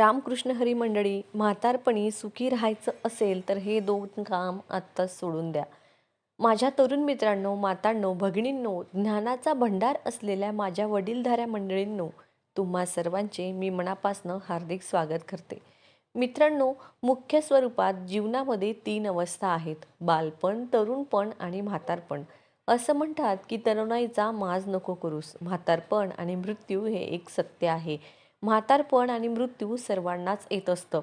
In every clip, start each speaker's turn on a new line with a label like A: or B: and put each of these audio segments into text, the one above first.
A: रामकृष्ण हरी मंडळी म्हातारपणी सुखी राहायचं असेल तर हे दोन काम आत्ताच सोडून द्या. माझ्या तरुण मित्रांनो मातांनो भगिनींनो ज्ञानाचा भंडार असलेल्या माझ्या वडीलधाऱ्या मंडळींनो तुम्हा सर्वांचे मी मनापासनं हार्दिक स्वागत करते. मित्रांनो मुख्य स्वरूपात जीवनामध्ये तीन अवस्था आहेत. बालपण तरुणपण आणि म्हातारपण. असं म्हणतात की तरुणाईचा माज नको करूस. म्हातारपण आणि मृत्यू हे एक सत्य आहे. म्हातारपण आणि मृत्यू सर्वांनाच येत असतं.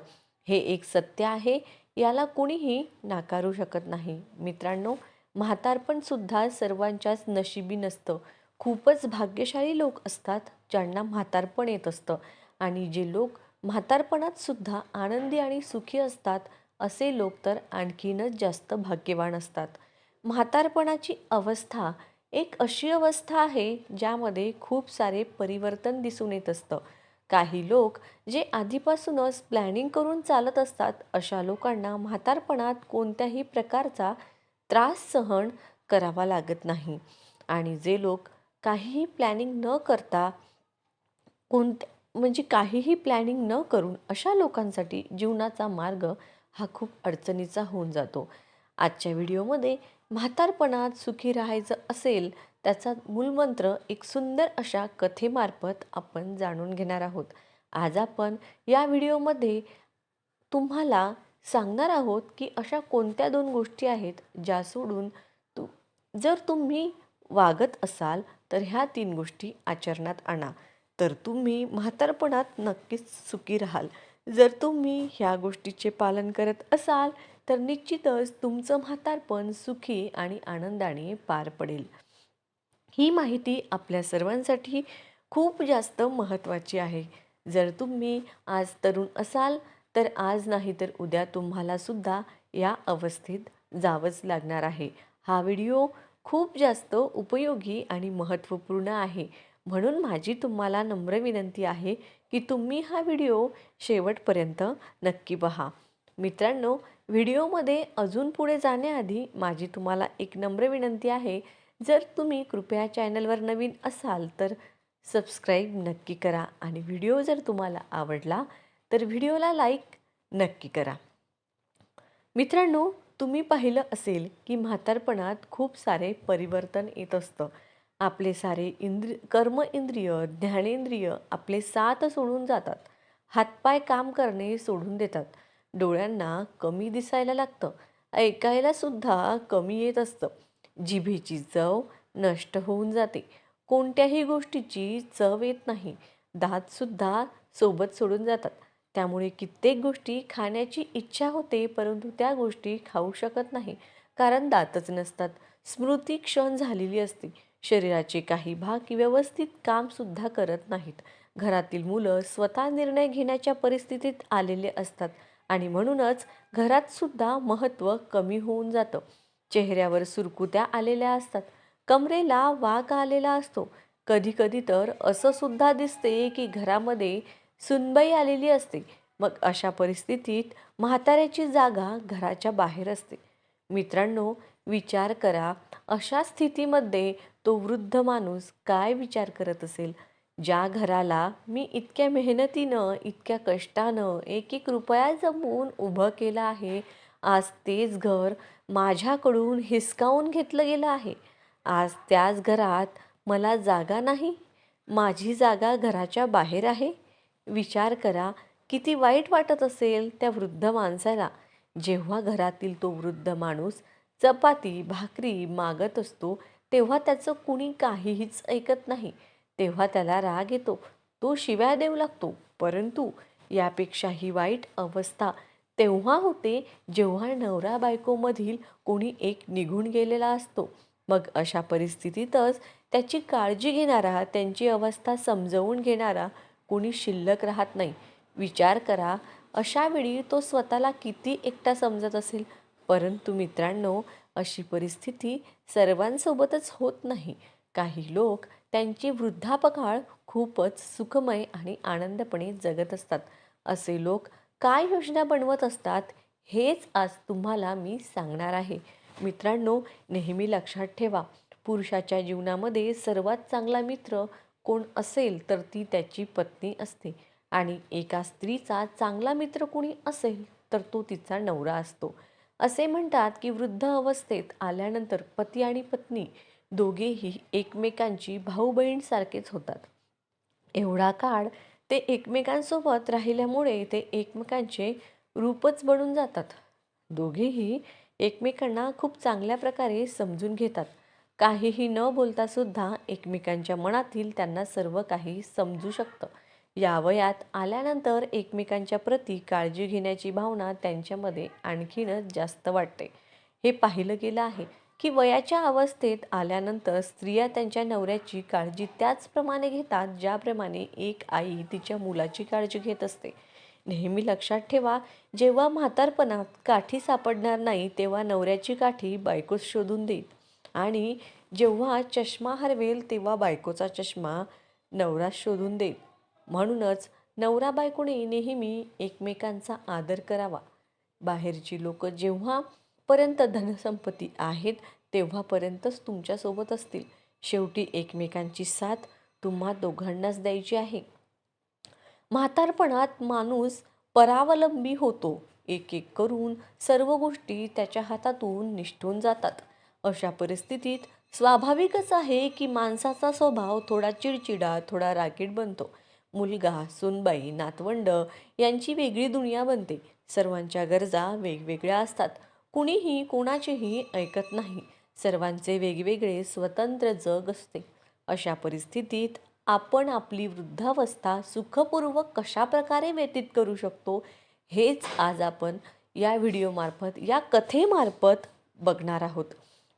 A: हे एक सत्य आहे. याला कुणीही नाकारू शकत नाही. मित्रांनो म्हातारपणसुद्धा सर्वांच्याच नशिबी नसतं. खूपच भाग्यशाली लोक असतात ज्यांना म्हातारपण येत असतं. आणि जे लोक म्हातारपणात सुद्धा आनंदी आणि सुखी असतात असे लोक तर आणखीनच जास्त भाग्यवान असतात. म्हातारपणाची अवस्था एक अशी अवस्था आहे ज्यामध्ये खूप सारे परिवर्तन दिसून येत असतं. काही लोक जे आधीपासूनच प्लॅनिंग करून चालत असतात अशा लोकांना म्हातारपणात कोणत्याही प्रकारचा त्रास सहन करावा लागत नाही. आणि जे लोक काहीही प्लॅनिंग न करता कोणत्या म्हणजे काहीही प्लॅनिंग न करून अशा लोकांसाठी जीवनाचा मार्ग हा खूप अडचणीचा होऊन जातो. आजच्या व्हिडिओमध्ये म्हातारपणात सुखी राहायचं असेल त्याचा मूलमंत्र एक सुंदर अशा कथेमार्फत आपण जाणून घेणार आहोत. आज आपण या व्हिडिओमध्ये तुम्हाला सांगणार आहोत की अशा कोणत्या दोन गोष्टी आहेत ज्या सोडून तू जर तुम्ही वागत असाल तर ह्या तीन गोष्टी आचरणात आणा. तर तुम्ही म्हातारपणात नक्कीच सुखी राहाल. जर तुम्ही ह्या गोष्टीचे पालन करत असाल तर निश्चितच तुमचं म्हातारपण सुखी आणि आनंदाने पार पडेल. ही माहिती आपल्या सर्वांसाठी खूप जास्त महत्त्वाची आहे. जर तुम्ही आज तरुण असाल तर आज नाही तर उद्या तुम्हालासुद्धा या अवस्थेत जावंच लागणार आहे. हा व्हिडिओ खूप जास्त उपयोगी आणि महत्त्वपूर्ण आहे. म्हणून माझी तुम्हाला नम्र विनंती आहे की तुम्ही हा व्हिडिओ शेवटपर्यंत नक्की पहा. मित्रांनो व्हिडिओमध्ये अजून पुढे जाण्याआधी माझी तुम्हाला एक नम्र विनंती आहे जर तुम्ही कृपया चॅनलवर नवीन असाल तर सबस्क्राईब नक्की करा आणि व्हिडिओ जर तुम्हाला आवडला तर व्हिडिओला लाईक नक्की करा. मित्रांनो तुम्ही पाहिलं असेल की म्हातारपणात खूप सारे परिवर्तन येत असतं. आपले सारे इंद्रि कर्म इंद्रिय ज्ञानेंद्रिय आपले साथ सोडून जातात. हातपाय काम करणे सोडून देतात. डोळ्यांना कमी दिसायला लागतं. ऐकायलासुद्धा कमी येत असतं. जिभेची चव नष्ट होऊन जाते. कोणत्याही गोष्टीची चव येत नाही. दातसुद्धा सोबत सोडून जातात. त्यामुळे कित्येक गोष्टी खाण्याची इच्छा होते परंतु त्या गोष्टी खाऊ शकत नाही. कारण दातच नसतात. स्मृती क्षण झालेली असते. शरीराचे काही भाग व्यवस्थित कामसुद्धा करत नाहीत. घरातील मुलं स्वतः निर्णय घेण्याच्या परिस्थितीत आलेले असतात आणि म्हणूनच घरातसुद्धा महत्त्व कमी होऊन जातं. चेहऱ्यावर सुरकुत्या आलेल्या असतात. कमरेला वाघ आलेला असतो. कधीकधी तर असं सुद्धा दिसते की घरामध्ये सुनबाई आलेली असते. मग अशा परिस्थितीत म्हाताऱ्याची जागा घराच्या बाहेर असते. मित्रांनो विचार करा अशा स्थितीमध्ये तो वृद्ध माणूस काय विचार करत असेल? ज्या घराला मी इतक्या मेहनतीनं इतक्या कष्टानं एक एक रुपया जमवून उभं केलं आहे आज तेच घर माझ्याकडून हिसकावून घेतलं गेलं आहे. आज त्याच घरात मला जागा नाही. माझी जागा घराच्या बाहेर आहे. विचार करा किती वाईट वाटत असेल त्या वृद्ध माणसाला. जेव्हा घरातील तो वृद्ध माणूस चपाती भाकरी मागत असतो तेव्हा त्याचं कुणी काहीहीच ऐकत नाही. तेव्हा त्याला राग येतो. तो शिव्या देऊ लागतो. परंतु यापेक्षाही वाईट अवस्था तेव्हा होते जेव्हा नवरा बायकोमधील कोणी एक निघून गेलेला असतो. मग अशा परिस्थितीतच त्याची काळजी घेणारा त्यांची अवस्था समजवून घेणारा कोणी शिल्लक राहत नाही. विचार करा अशा वेळी तो स्वतःला किती एकटा समजत असेल? परंतु मित्रांनो अशी परिस्थिती सर्वांसोबतच होत नाही. काही लोक त्यांची वृद्धापकाळ खूपच सुखमय आणि आनंदपणे जगत असतात. असे लोक काय योजना बनवत असतात हेच आज तुम्हाला मी सांगणार आहे. मित्रांनो नेहमी लक्षात ठेवा पुरुषाच्या जीवनामध्ये सर्वात चांगला मित्र कोण असेल तर ती त्याची पत्नी असते आणि एका स्त्रीचा चांगला मित्र कुणी असेल तर तो तिचा नवरा असतो. असे म्हणतात की वृद्ध अवस्थेत आल्यानंतर पती आणि पत्नी दोघेही एकमेकांची भाऊ बहीणसारखेच होतात. एवढा काळ ते एकमेकांसोबत राहिल्यामुळे ते एकमेकांचे रूपच बनून जातात. दोघेही एकमेकांना खूप चांगल्या प्रकारे समजून घेतात. काहीही न बोलता सुद्धा एकमेकांच्या मनातील त्यांना सर्व काही समजू शकतं. या वयात आल्यानंतर एकमेकांच्या प्रती काळजी घेण्याची भावना त्यांच्यामध्ये आणखीनच जास्त वाटते. हे पाहिलं गेलं आहे. की वयाच्या अवस्थेत आल्यानंतर स्त्रिया त्यांच्या नवऱ्याची काळजी त्याचप्रमाणे घेतात ज्याप्रमाणे एक आई तिच्या मुलाची काळजी घेत असते. नेहमी लक्षात ठेवा जेव्हा म्हातारपणात काठी सापडणार नाही तेव्हा नवऱ्याची काठी बायकोच शोधून देईल आणि जेव्हा चष्मा हरवेल तेव्हा बायकोचा चष्मा नवरा शोधून देईल. म्हणूनच नवरा बायकोने नेहमी एकमेकांचा आदर करावा. बाहेरची लोक पर्यंत धनसंपत्ती आहेत तेव्हापर्यंतच तुमच्यासोबत असतील. शेवटी एकमेकांची साथ तुम्हा दोघांनाच द्यायची आहे. म्हातारपणात माणूस परावलंबी होतो. एक एक करून सर्व गोष्टी त्याच्या हातातून निष्ठून जातात. अशा परिस्थितीत स्वाभाविकच आहे की माणसाचा स्वभाव थोडा चिडचिडा थोडा रागीट बनतो. मुलगा सुनबाई नातवंड यांची वेगळी दुनिया बनते. सर्वांच्या गरजा वेगवेगळ्या असतात. कुणीही कोणाचेही ऐकत नाही. सर्वांचे वेगवेगळे स्वतंत्र जग असते. अशा परिस्थितीत आपण आपली वृद्धावस्था सुखपूर्वक कशा प्रकारे व्यतीत करू शकतो हेच आज आपण या व्हिडिओमार्फत या कथेमार्फत बघणार आहोत.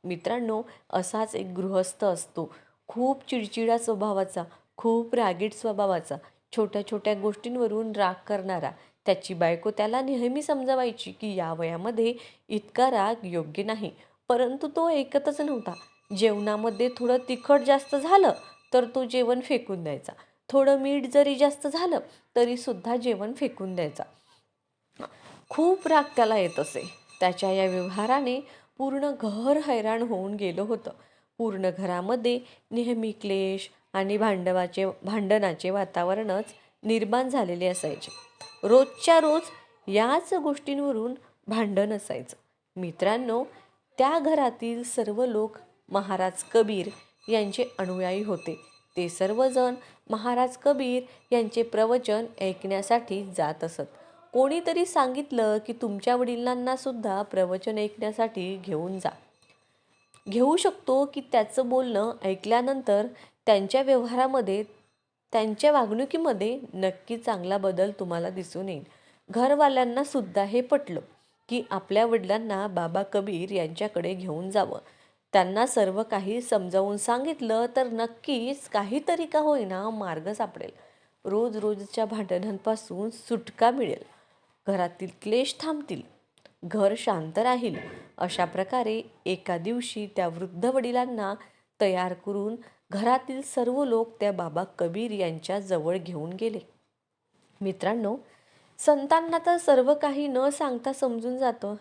A: मित्रांनो असाच एक गृहस्थ असतो. खूप चिडचिडा स्वभावाचा खूप रागीट स्वभावाचा छोट्या छोट्या गोष्टींवरून राग करणारा त्याची बायको त्याला नेहमी समजवायची की या वयामध्ये इतका राग योग्य नाही. परंतु तो ऐकतच नव्हता. जेवणामध्ये थोडं तिखट जास्त झालं तर तो जेवण फेकून द्यायचा. थोडं मीठ जरी जास्त झालं तरीसुद्धा जेवण फेकून द्यायचा. खूप राग त्याला येत असे. त्याच्या या व्यवहाराने पूर्ण घर हैराण होऊन गेलं होतं. पूर्ण घरामध्ये नेहमी क्लेश आणि भांडवाचे भांडणाचे वातावरणच निर्माण झालेले असायचे. रोजच्या रोज याच गोष्टींवरून भांडण असायचं. मित्रांनो त्या घरातील सर्व लोक महाराज कबीर यांचे अनुयायी होते. ते सर्वजण महाराज कबीर यांचे प्रवचन ऐकण्यासाठी जात असत. कोणीतरी सांगितलं की तुमच्या वडिलांना सुद्धा प्रवचन ऐकण्यासाठी घेऊन जा. घेऊ शकतो की त्याचं बोलणं ऐकल्यानंतर त्यांच्या व्यवहारामध्ये त्यांच्या वागणुकीमध्ये नक्की चांगला बदल तुम्हाला दिसून येईल. घरवाल्यांना सुद्धा हे पटलं की आपल्या वडिलांना बाबा कबीर यांच्याकडे घेऊन जावं. त्यांना सर्व काही समजावून सांगितलं तर नक्कीच काहीतरी का होईना मार्ग सापडेल. रोज रोजच्या भांडणांपासून सुटका मिळेल. घरातील क्लेश थांबतील. घर शांत राहील. अशा प्रकारे एका दिवशी त्या वृद्ध वडिलांना तयार करून घरातील सर्व लोक त्या बाबा कबीर यांच्या जवळ घेऊन गेले. मित्रांनो संतांना तर सर्व काही न सांगता समजून जातं.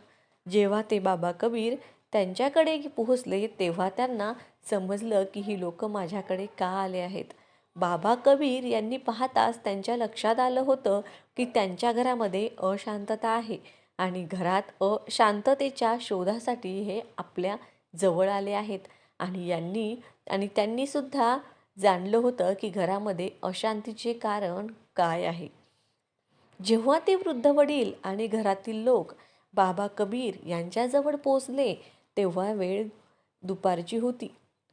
A: जेव्हा ते बाबा कबीर त्यांच्याकडे पोहोचले तेव्हा त्यांना समजलं की ही लोक माझ्याकडे का आले आहेत. बाबा कबीर यांनी पाहताच त्यांच्या लक्षात आलं होतं की त्यांच्या घरामध्ये अशांतता आहे आणि घरात अशांततेच्या शोधासाठी हे आपल्या जवळ आले आहेत. आणि यांनी आणि त्यांनीसुद्धा जाणलं होतं की घरामध्ये अशांतीचे कारण काय आहे. जेव्हा ते वृद्ध वडील आणि घरातील लोक बाबा कबीर यांच्याजवळ पोचले तेव्हा वेळ दुपारची होती.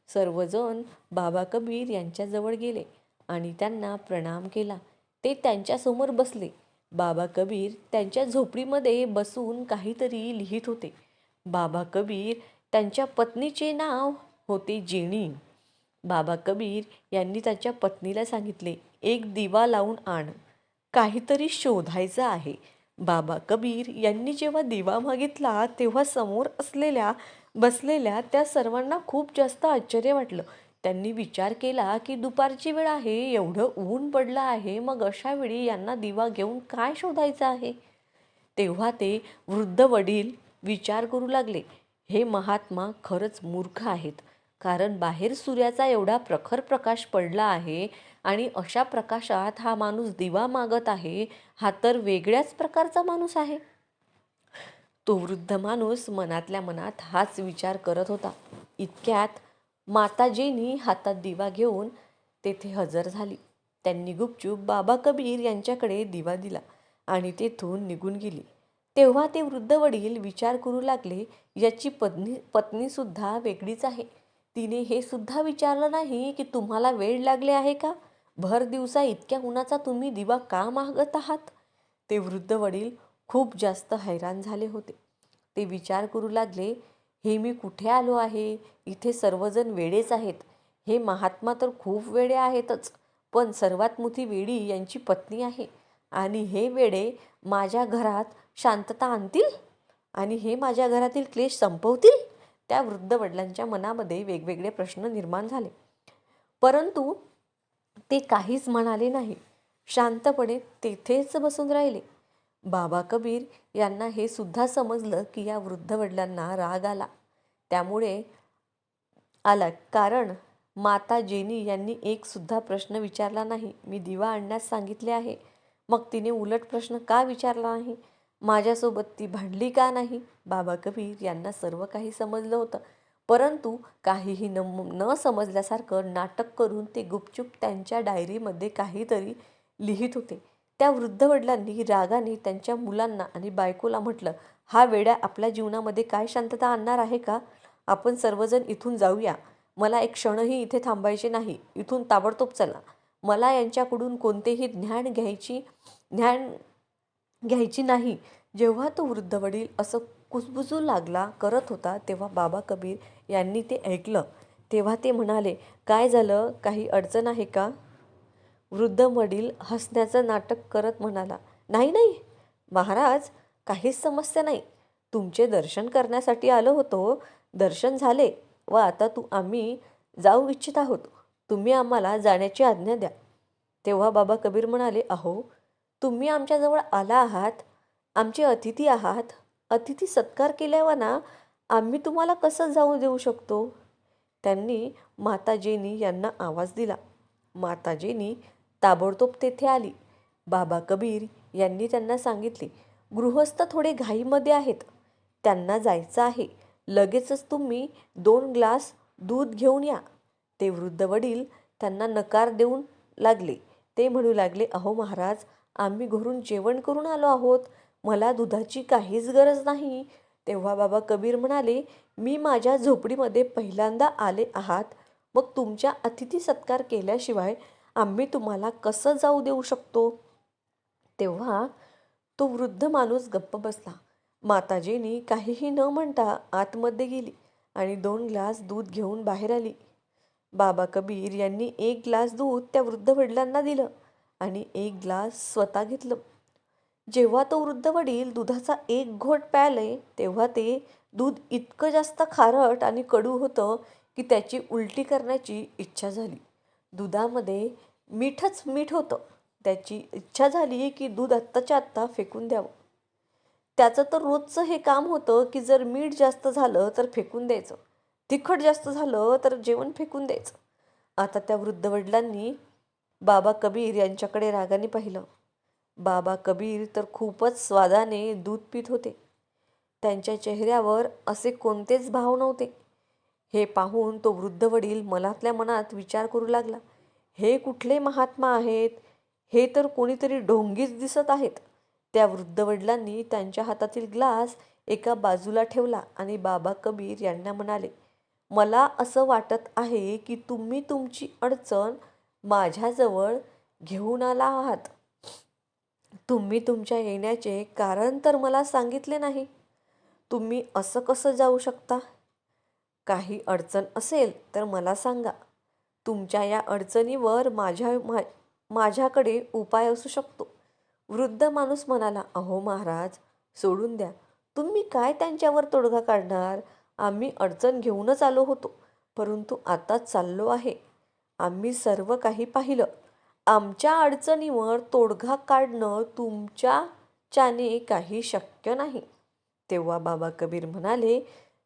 A: सर्वजण बाबा कबीर यांच्याजवळ गेले आणि त्यांना प्रणाम केला. ते त्यांच्यासमोर बसले. बाबा कबीर त्यांच्या झोपडीमध्ये बसून काहीतरी लिहित होते. बाबा कबीर त्यांच्या पत्नीचे नाव होते जेणी. बाबा कबीर यांनी त्याच्या पत्नीला सांगितले एक दिवा लावून आण. काहीतरी शोधायचं आहे. बाबा कबीर यांनी जेव्हा दिवा मागितला तेव्हा समोर असलेल्या बसलेल्या त्या सर्वांना खूप जास्त आश्चर्य वाटलं. त्यांनी विचार केला की दुपारची वेळ आहे एवढं ऊन पडलं आहे मग अशा वेळी यांना दिवा घेऊन काय शोधायचं आहे? तेव्हा ते वृद्ध वडील विचार करू लागले हे महात्मा खरंच मूर्ख आहेत. कारण बाहेर सूर्याचा एवढा प्रखर प्रकाश पडला आहे आणि अशा प्रकाशात हा माणूस दिवा मागत आहे हा तर वेगळ्याच प्रकारचा माणूस आहे. तो वृद्ध माणूस मनातल्या मनात हाच विचार करत होता. इतक्यात माताजींनी हातात दिवा घेऊन तेथे हजर झाली. त्यांनी गुपचूप बाबा कबीर यांच्याकडे दिवा दिला आणि तेथून निघून गेली. तेव्हा ते वृद्ध वडील विचार करू लागले याची पत्नी पत्नीसुद्धा वेगळीच आहे. तिने हे सुद्धा विचारलं नाही की तुम्हाला वेळ लागले आहे का? भर दिवसा इतक्या उन्हाचा तुम्ही दिवा का मागत आहात? ते वृद्ध वडील खूप जास्त हैराण झाले होते. ते विचार करू लागले हे मी कुठे आलो आहे? इथे सर्वजण वेडेच आहेत. हे महात्मा तर खूप वेडे आहेतच पण सर्वात मोठी वेडी यांची पत्नी आहे. आणि हे वेडे माझ्या घरात शांतता आणतील? आणि हे माझ्या घरातील क्लेश संपवतील? त्या वृद्ध वडिलांच्या मनामध्ये वेगवेगळे प्रश्न निर्माण झाले. परंतु ते काहीच म्हणाले नाही. शांतपणे तेथेच बसून राहिले. बाबा कबीर यांना हे सुद्धा समजलं की या वृद्ध वडिलांना राग आला. त्यामुळे आला. कारण माता जेनी यांनी एक सुद्धा प्रश्न विचारला नाही. मी दिवा आणण्यास सांगितले आहे. मग तिने उलट प्रश्न का विचारला नाही? माझ्यासोबत ती भांडली का नाही? बाबा कबीर यांना सर्व काही समजलं होतं. परंतु काहीही न न समजल्यासारखं नाटक करून ते गुपचूप त्यांच्या डायरीमध्ये काहीतरी लिहित होते. त्या वृद्ध वडिलांनी रागाने त्यांच्या मुलांना आणि बायकोला म्हटलं हा वेड्या आपल्या जीवनामध्ये काय शांतता आणणार आहे का? आपण सर्वजण इथून जाऊया. मला एक क्षणही इथे थांबायचे नाही. इथून ताबडतोब चला. मला यांच्याकडून कोणतेही ज्ञान घ्यायची ज्ञान घ्यायची नाही. जेव्हा तो वृद्ध वडील असं कुसबुजू लागला करत होता तेव्हा बाबा कबीर यांनी ते ऐकलं. तेव्हा ते म्हणाले काय झालं? काही अडचण आहे का? वृद्ध वडील हसण्याचं नाटक करत म्हणाला नाही नाही. महाराज काहीच समस्या नाही. तुमचे दर्शन करण्यासाठी आलो होतो. दर्शन झाले व आता तू आम्ही जाऊ इच्छित आहोत. तुम्ही आम्हाला जाण्याची आज्ञा द्या. तेव्हा बाबा कबीर म्हणाले अहो तुम्ही आमच्याजवळ आला आहात आमचे अतिथी आहात अतिथी सत्कार केल्यावर ना आम्ही तुम्हाला कसं जाऊ देऊ शकतो? त्यांनी माताजीनी यांना आवाज दिला. माताजीनी ताबडतोब तेथे आली. बाबा कबीर यांनी त्यांना सांगितले गृहस्थ थोडे घाईमध्ये आहेत. त्यांना जायचं आहे. लगेचच तुम्ही दोन ग्लास दूध घेऊन या. ते वृद्ध वडील त्यांना नकार देऊन लागले. ते म्हणू लागले अहो महाराज आम्ही घरून जेवण करून आलो आहोत. मला दुधाची काहीच गरज नाही. तेव्हा बाबा कबीर म्हणाले मी माझ्या झोपडीमध्ये पहिल्यांदा आले आहात. मग तुमच्या अतिथी सत्कार केल्याशिवाय आम्ही तुम्हाला कसं जाऊ देऊ शकतो? तेव्हा तो वृद्ध माणूस गप्प बसला. माताजीनी काहीही न म्हणता आतमध्ये गेली आणि दोन ग्लास दूध घेऊन बाहेर आली. बाबा कबीर यांनी एक ग्लास दूध त्या वृद्ध वडिलांना दिलं. आणि एक ग्लास स्वतः घेतलं. जेव्हा तो वृद्ध वडील दुधाचा एक घोट प्याले तेव्हा ते दूध इतकं जास्त खारट आणि कडू होतं की त्याची उलटी करण्याची इच्छा झाली. दुधामध्ये मीठच मीठ होतं. त्याची इच्छा झाली की दूध आत्ताच्या आत्ता फेकून द्यावं. त्याचं तर रोजचं हे काम होतं की जर मीठ जास्त झालं तर फेकून द्यायचं. तिखट जास्त झालं तर जेवण फेकून द्यायचं. आता त्या वृद्ध वडिलांनी बाबा कबीर यांच्याकडे रागाने पाहिलं. बाबा कबीर तर खूपच स्वादाने दूध पित होते. त्यांच्या चेहऱ्यावर असे कोणतेच भाव नव्हते. हे पाहून तो वृद्ध वडील मनातल्या मनात विचार करू लागला. हे कुठले महात्मा आहेत? हे तर कोणीतरी ढोंगीच दिसत आहेत. त्या वृद्ध वडिलांनी त्यांच्या हातातील ग्लास एका बाजूला ठेवला आणि बाबा कबीर यांना म्हणाले मला असं वाटत आहे की तुम्ही तुमची अडचण माझ्याजवळ घेऊन आला आहात. तुम्ही तुमच्या येण्याचे कारण तर मला सांगितले नाही. तुम्ही असं कसं जाऊ शकता? काही अडचण असेल तर मला सांगा. तुमच्या या अडचणीवर माझ्या मा माझ्याकडे उपाय असू शकतो. वृद्ध माणूस म्हणाला अहो महाराज सोडून द्या. तुम्ही काय त्यांच्यावर तोडगा काढणार? आम्ही अडचण घेऊनच आलो होतो. परंतु आता चाललो आहे. आम्ही सर्व काही पाहिलं. आमच्या अडचणीवर तोडगा काढणं तुमच्याच्याने काही शक्य नाही. तेव्हा बाबा कबीर म्हणाले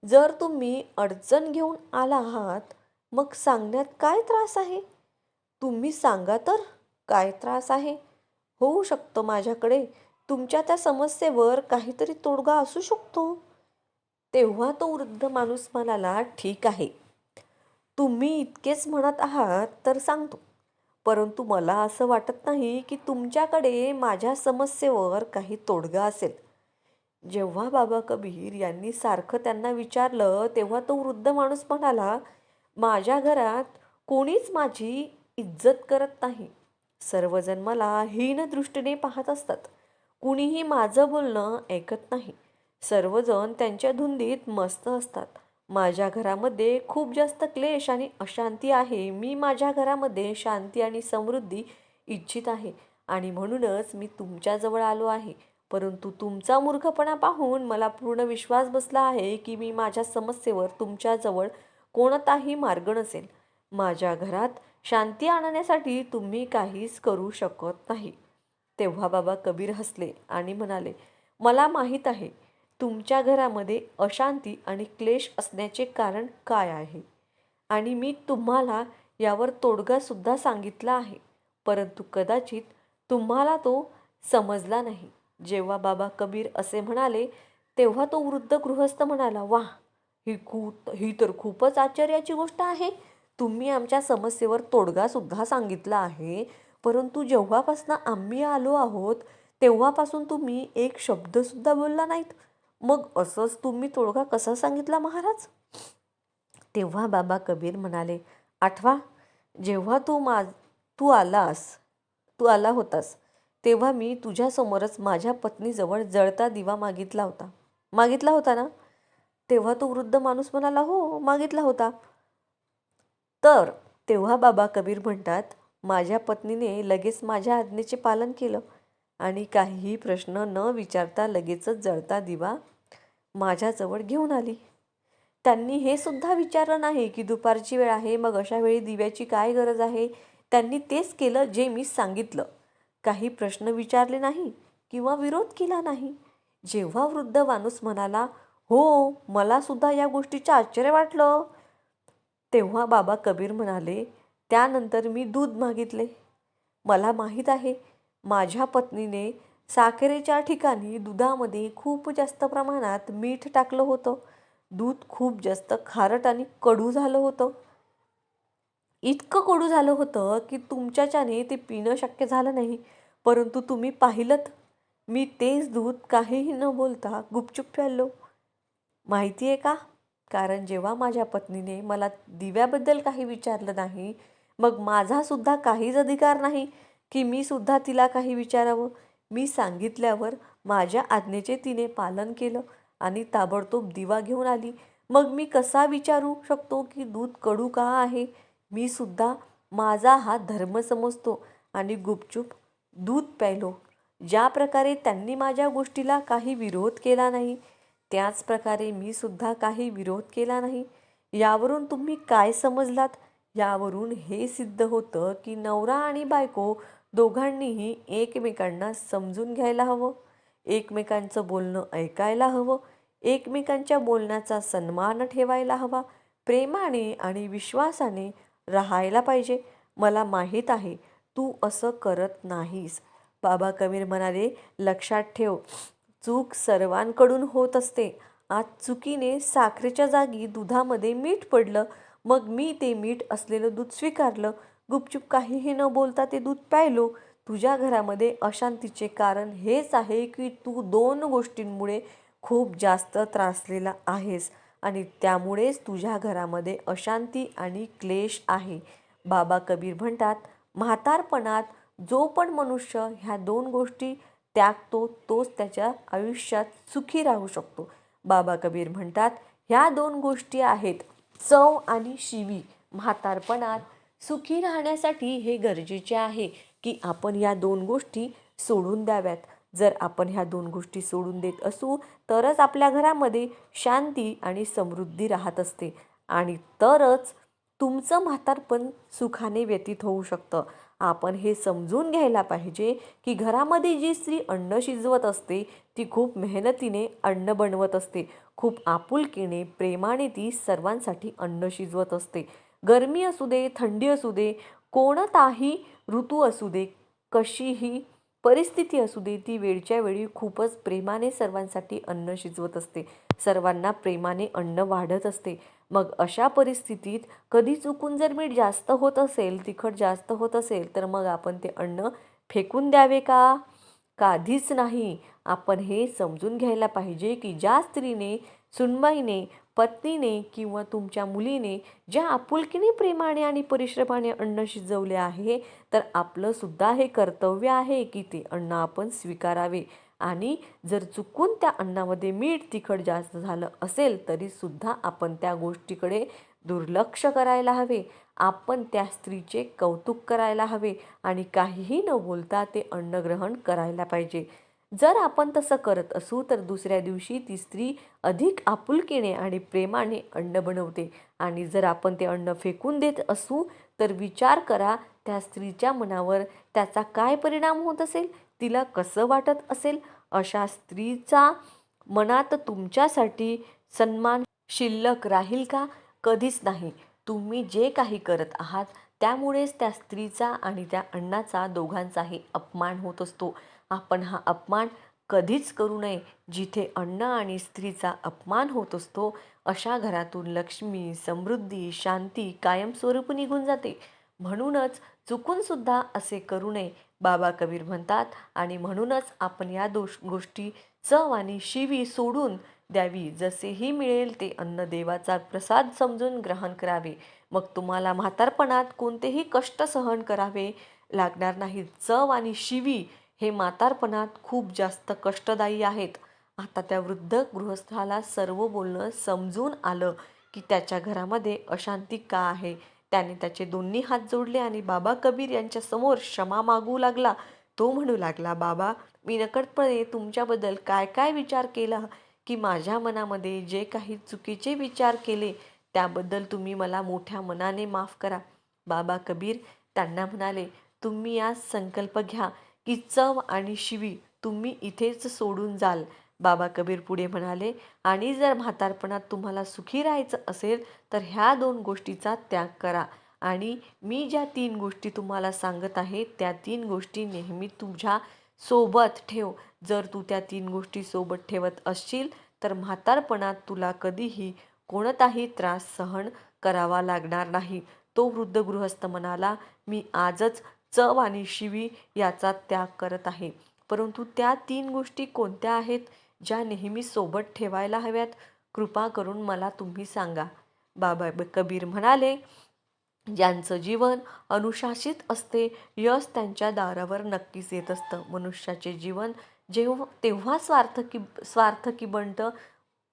A: जर तुम्ही अडचण घेऊन आला आहात मग सांगण्यात काय त्रास आहे? तुम्ही सांगा तर काय त्रास आहे? होऊ शकतं माझ्याकडे. तुमच्या त्या समस्येवर काहीतरी तोडगा असू शकतो. तेव्हा तो वृद्ध माणूस म्हणाला ठीक आहे. तुम्ही इतकेच म्हणत आहात तर सांगतो. परंतु मला असं वाटत नाही की तुमच्याकडे माझ्या समस्येवर काही तोडगा असेल. जेव्हा बाबा कबीर यांनी सारखं त्यांना विचारलं तेव्हा तो वृद्ध माणूस म्हणाला माझ्या घरात कोणीच माझी इज्जत करत नाही. सर्वजण मला हीन दृष्टीने पाहत असतात. कुणीही माझं बोलणं ऐकत नाही. सर्वजण त्यांच्या धुंदीत मस्त असतात. माझ्या घरामध्ये खूप जास्त क्लेश आणि अशांती आहे. मी माझ्या घरामध्ये शांती आणि समृद्धी इच्छित आहे आणि म्हणूनच मी तुमच्याजवळ आलो आहे. परंतु तुमचा मूर्खपणा पाहून मला पूर्ण विश्वास बसला आहे की मी माझ्या समस्येवर तुमच्याजवळ कोणताही मार्ग नसेल. माझ्या घरात शांती आणण्यासाठी तुम्ही काहीच करू शकत नाही. तेव्हा बाबा कबीर हसले आणि म्हणाले मला माहीत आहे. तुमच्या घरामध्ये अशांती आणि क्लेश असण्याचे कारण काय आहे? आणि मी तुम्हाला यावर तोडगासुद्धा सांगितला आहे. परंतु कदाचित तुम्हाला तो समजला नाही. जेव्हा बाबा कबीर असे म्हणाले तेव्हा तो वृद्ध गृहस्थ म्हणाला वाह ही खूप ही तर खूपच आश्चर्याची गोष्ट आहे. तुम्ही आमच्या समस्येवर तोडगासुद्धा सांगितला आहे. परंतु जेव्हापासून आम्ही आलो आहोत तेव्हापासून तुम्ही एक शब्दसुद्धा बोलला नाहीत. मग असंच तुम्ही तोडगा कसा सांगितला महाराज? तेव्हा बाबा कबीर म्हणाले आठवा जेव्हा तू मा तू आलास तू आला होतास तेव्हा मी तुझ्यासमोरच माझ्या पत्नीजवळ जळता दिवा मागितला होता. मागितला होता ना? तेव्हा तो वृद्ध माणूस म्हणाला हो मागितला होता. तर तेव्हा बाबा कबीर म्हणतात माझ्या पत्नीने लगेच माझ्या आज्ञेचे पालन केलं आणि काहीही प्रश्न न विचारता लगेचच जळता दिवा माझ्याजवळ घेऊन आली. त्यांनी हे सुद्धा विचारलं नाही की दुपारची वेळ आहे मग अशा वेळी दिव्याची काय गरज आहे? त्यांनी तेच केलं जे मी सांगितलं. काही प्रश्न विचारले नाही किंवा विरोध केला नाही. जेव्हा वृद्ध माणूस म्हणाला हो मला सुद्धा या गोष्टीचं आश्चर्य वाटलं. तेव्हा बाबा कबीर म्हणाले त्यानंतर मी दूध मागितले. मला माहीत आहे माझ्या पत्नीने साखरेच्या ठिकाणी दुधामध्ये खूप जास्त प्रमाणात मीठ टाकलं होतं. दूध खूप जास्त खारट आणि कडू झालं होतं. इतकं कडू झालं होतं की तुमच्याच्याने ते पिणं शक्य झालं नाही. परंतु तुम्ही पाहिलं मी तेच दूध काहीही न बोलता गुपचूप प्यालो. माहिती आहे का? कारण जेव्हा माझ्या पत्नीने मला दिव्याबद्दल काही विचारलं नाही मग माझासुद्धा काहीच अधिकार नाही की मी सुद्धा तिला काही विचारावं. मी सांगितल्यावर माझ्या आज्ञेचे तिने पालन केलं आणि ताबडतोब दिवा घेऊन आली. मग मी कसा विचारू शकतो की दूध कडू का आहे? मी सुद्धा माझा हा धर्म समजतो आणि गुपचूप दूध प्यायलो. ज्या प्रकारे त्यांनी माझ्या गोष्टीला काही विरोध केला नाही त्याच प्रकारे मी सुद्धा काही विरोध केला नाही. यावरून तुम्ही काय समजलात? यावरून हे सिद्ध होतं की नवरा आणि बायको दोघांनीही एकमेकांना समजून घ्यायला हवं. एकमेकांचं बोलणं ऐकायला हवं. एकमेकांच्या बोलण्याचा सन्मान ठेवायला हवा. प्रेमाने आणि विश्वासाने राहायला पाहिजे. मला माहीत आहे तू असं करत नाहीस. बाबा कबीर म्हणाले लक्षात ठेव चूक सर्वांकडून होत असते. आज चुकीने साखरेच्या जागी दुधामध्ये मीठ पडलं. मग मी ते मीठ असलेलं दूध स्वीकारलं. गुपचूप काहीही न बोलता ते दूध प्यायलो. तुझ्या घरामध्ये अशांतीचे कारण हेच आहे की तू दोन गोष्टींमुळे खूप जास्त त्रासलेला आहेस आणि त्यामुळेच तुझ्या घरामध्ये अशांती आणि क्लेश आहे. बाबा कबीर म्हणतात म्हातारपणात जो पण मनुष्य ह्या दोन गोष्टी त्यागतो तोच त्याच्या आयुष्यात सुखी राहू शकतो. बाबा कबीर म्हणतात ह्या दोन गोष्टी आहेत चव आणि शिवी. म्हातारपणात सुखी राहण्यासाठी हे गरजेचे आहे की आपण या दोन गोष्टी सोडून द्याव्यात. जर आपण ह्या दोन गोष्टी सोडून देत असू तरच आपल्या घरामध्ये शांती आणि समृद्धी राहत असते. आणि तरच तुमचं म्हातारपण सुखाने व्यतीत होऊ शकतं. आपण हे समजून घ्यायला पाहिजे की घरामध्ये जी स्त्री अन्न शिजवत असते ती खूप मेहनतीने अन्न बनवत असते. खूप आपुलकीने प्रेमाने ती सर्वांसाठी अन्न शिजवत असते. गरमी असू दे थंडी असू दे कोणताही ऋतू असू दे कशीही परिस्थिती असू दे ती वेळच्या वेळी खूपच प्रेमाने सर्वांसाठी अन्न शिजवत असते. सर्वांना प्रेमाने अन्न वाढत असते. मग अशा परिस्थितीत कधी चुकून जर मीठ जास्त होत असेल तिखट जास्त होत असेल तर मग आपण ते अन्न फेकून द्यावे का? काधीच नाही. आपण हे समजून घ्यायला पाहिजे की ज्या स्त्रीने सुनबाईने पत्नीने किंवा तुमच्या मुलीने ज्या आपुलकीने प्रेमाने आणि परिश्रमाने अन्न शिजवले आहे तर आपलं सुद्धा हे कर्तव्य आहे की ते अन्न आपण स्वीकारावे. आणि जर चुकून त्या अन्नामध्ये मीठ तिखट जास्त झालं असेल तरी सुद्धा आपण त्या गोष्टीकडे दुर्लक्ष करायला हवे. आपण त्या स्त्रीचे कौतुक करायला हवे आणि काहीही न बोलता ते अन्न ग्रहण करायला पाहिजे. जर आपण तसं करत असू तर दुसऱ्या दिवशी ती स्त्री अधिक आपुलकीने आणि प्रेमाने अन्न बनवते. आणि जर आपण ते अन्न फेकून देत असू तर विचार करा त्या स्त्रीच्या मनावर त्याचा काय परिणाम होत असेल? तिला कसं वाटत असेल? अशा स्त्रीचा मनात तुमच्यासाठी सन्मान शिल्लक राहील का? कधीच नाही. तुम्ही जे काही करत आहात त्यामुळेच त्या स्त्रीचा आणि त्या अण्णाचा दोघांचाही अपमान होत असतो. आपण हा अपमान कधीच करू नये. जिथे अन्न आणि स्त्रीचा अपमान होत असतो अशा घरातून लक्ष्मी समृद्धी शांती कायमस्वरूपी निघून जाते. म्हणूनच चुकूनसुद्धा असे करू नये बाबा कबीर म्हणतात. आणि म्हणूनच आपण या दोष गोष्टी चव आणि शिवी सोडून द्यावी. जसेही मिळेल ते अन्न देवाचा प्रसाद समजून ग्रहण करावे. मग तुम्हाला म्हातारपणात कोणतेही कष्ट सहन करावे लागणार नाहीत. चव आणि शिवी हे म्हातारपणात खूप जास्त कष्टदायी आहेत. आता त्या वृद्ध गृहस्थाला सर्व बोलणं समजून आलं की त्याच्या घरामध्ये अशांती का आहे? त्याने त्याचे दोन्ही हात जोडले आणि बाबा कबीर यांच्या समोर क्षमा मागू लागला. तो म्हणू लागला बाबा मी नकटपणे तुमच्याबद्दल काय काय विचार केला? की माझ्या मनामध्ये जे काही चुकीचे विचार केले त्याबद्दल तुम्ही मला मोठ्या मनाने माफ करा. बाबा कबीर त्यांना म्हणाले तुम्ही आज संकल्प घ्या. की चव आणि शिवी तुम्ही इथेच सोडून जाल बाबा कबीर पुढे म्हणाले. आणि जर म्हातारपणात तुम्हाला सुखी राहायचं असेल तर ह्या दोन गोष्टीचा त्याग करा. आणि मी ज्या तीन गोष्टी तुम्हाला सांगत आहे त्या तीन गोष्टी नेहमी तुझ्या सोबत ठेव. जर तू त्या तीन गोष्टी सोबत ठेवत असशील तर म्हातारपणात तुला कधीही कोणताही त्रास सहन करावा लागणार नाही. तो वृद्ध गृहस्थ म्हणाला मी आजच चव आणि शिवी याचा त्याग करत आहे. परंतु त्या तीन गोष्टी कोणत्या आहेत ज्या नेहमी सोबत ठेवायला हव्यात कृपा करून मला तुम्ही सांगा. बाबा कबीर म्हणाले ज्यांचं जीवन अनुशासित असते यश त्यांच्या दारावर नक्कीच येत असतं. मनुष्याचे जीवन जेव्हा तेव्हा स्वार्थकी स्वार्थकी बनतं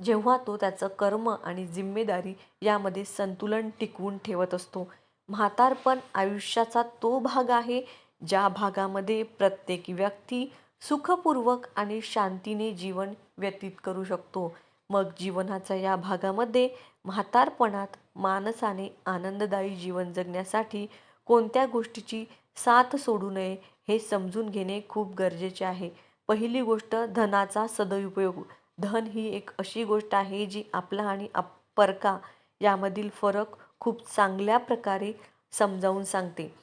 A: जेव्हा तो त्याचं कर्म आणि जिम्मेदारी यामध्ये संतुलन टिकवून ठेवत असतो. म्हातारपण आयुष्याचा तो भाग आहे ज्या भागामध्ये प्रत्येक व्यक्ती सुखपूर्वक आणि शांतीने जीवन व्यतीत करू शकतो. मग जीवनाच्या या भागामध्ये म्हातारपणात माणसाने आनंददायी जीवन जगण्यासाठी कोणत्या गोष्टीची साथ सोडू नये हे समजून घेणे खूप गरजेचे आहे. पहिली गोष्ट धनाचा सदुपयोग. धन ही एक अशी गोष्ट आहे जी आपला आणि आप परका यामधील फरक खूप चांगल्या प्रकारे समजावून सांगते.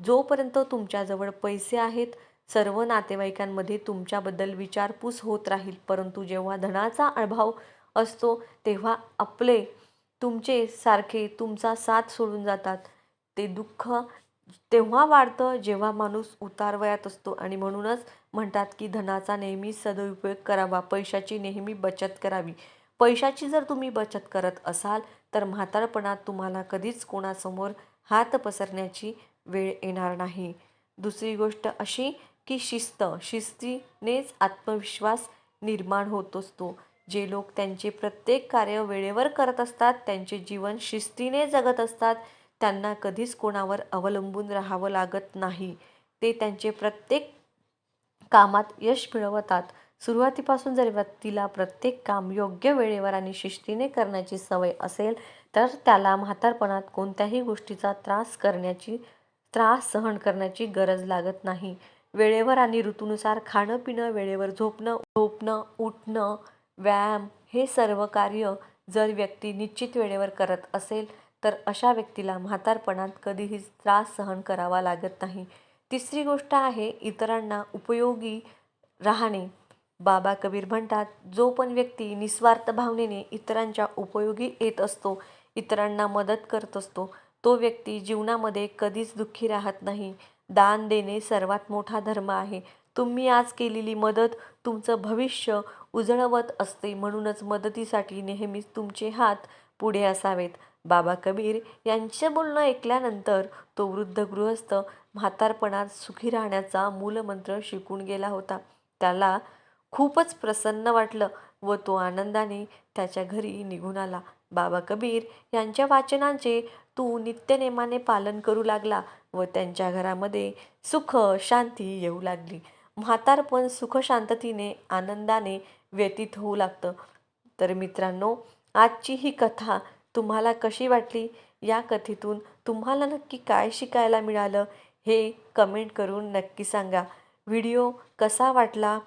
A: जोपर्यंत तुमच्याजवळ पैसे आहेत सर्व नातेवाईकांमध्ये तुमच्याबद्दल विचारपूस होत राहील. परंतु जेव्हा धनाचा अभाव असतो तेव्हा आपले तुमचे सारखे तुमचा साथ सोडून जातात. ते दुःख तेव्हा वाढतं जेव्हा माणूस उतारवयात असतो आणि म्हणूनच म्हणतात की धनाचा नेहमी सदुपयोग करावा. पैशाची नेहमी बचत करावी. पैशाची जर तुम्ही बचत करत असाल तर म्हातारपणात तुम्हाला कधीच कोणासमोर हात पसरण्याची वेळ येणार नाही. दुसरी गोष्ट अशी की शिस्त शिस्तीनेच आत्मविश्वास निर्माण होत असतो. जे लोक त्यांचे प्रत्येक कार्य वेळेवर करत असतात त्यांचे जीवन शिस्तीने जगत असतात त्यांना कधीच कोणावर अवलंबून राहावं लागत नाही. ते त्यांचे प्रत्येक कामात यश मिळवतात. सुरुवातीपासून जर व्यक्तीला प्रत्येक काम योग्य वेळेवर आणि शिस्तीने करण्याची सवय असेल तर त्याला म्हातारपणात कोणत्याही गोष्टीचा त्रास करण्याची त्रास सहन करण्याची गरज लागत नाही. वेळेवर आणि ऋतूनुसार खाणं पिणं वेळेवर झोपणं झोपणं उठणं व्यायाम हे सर्व कार्य जर व्यक्ती निश्चित वेळेवर करत असेल तर अशा व्यक्तीला म्हातारपणात कधीही त्रास सहन करावा लागत नाही. तिसरी गोष्ट आहे इतरांना उपयोगी राहणे. बाबा कबीर म्हणतात जो पण व्यक्ती निस्वार्थ भावनेने इतरांच्या उपयोगी येत असतो इतरांना मदत करत असतो तो व्यक्ती जीवनामध्ये कधीच दुःखी राहत नाही. दान देणे सर्वात मोठा धर्म आहे. तुम्ही आज केलेली मदत तुमचं भविष्य उजळवत असते म्हणूनच मदतीसाठी नेहमीच तुमचे हात पुढे असावेत. बाबा कबीर यांचे बोलणं ऐकल्यानंतर तो वृद्ध गृहस्थ म्हातारपणात सुखी राहण्याचा मूलमंत्र शिकून गेला होता. त्याला खूपच प्रसन्न वाटलं व तो आनंदाने त्याच्या घरी निघून आला. बाबा कबीर यांच्या वाचनांचे तू नित्यनेमाने पालन करू लागला व त्यांच्या घरामध्ये सुख शांती येऊ लागली. म्हातारपण सुखशांततीने आनंदाने व्यतीत होऊ लागतं. तर मित्रांनो आजची ही कथा तुम्हाला कशी वाटली? या कथेतून तुम्हाला नक्की काय शिकायला मिळालं? हे कमेंट करून नक्की सांगा. व्हिडिओ कसा वाटला?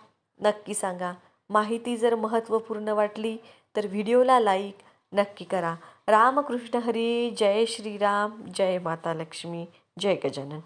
A: नक्की सांगा. माहिती जर महत्त्वपूर्ण वाटली तर व्हिडिओला लाईक नक्की करा. रामकृष्ण हरी जय श्रीराम जय माता लक्ष्मी जय गजानन.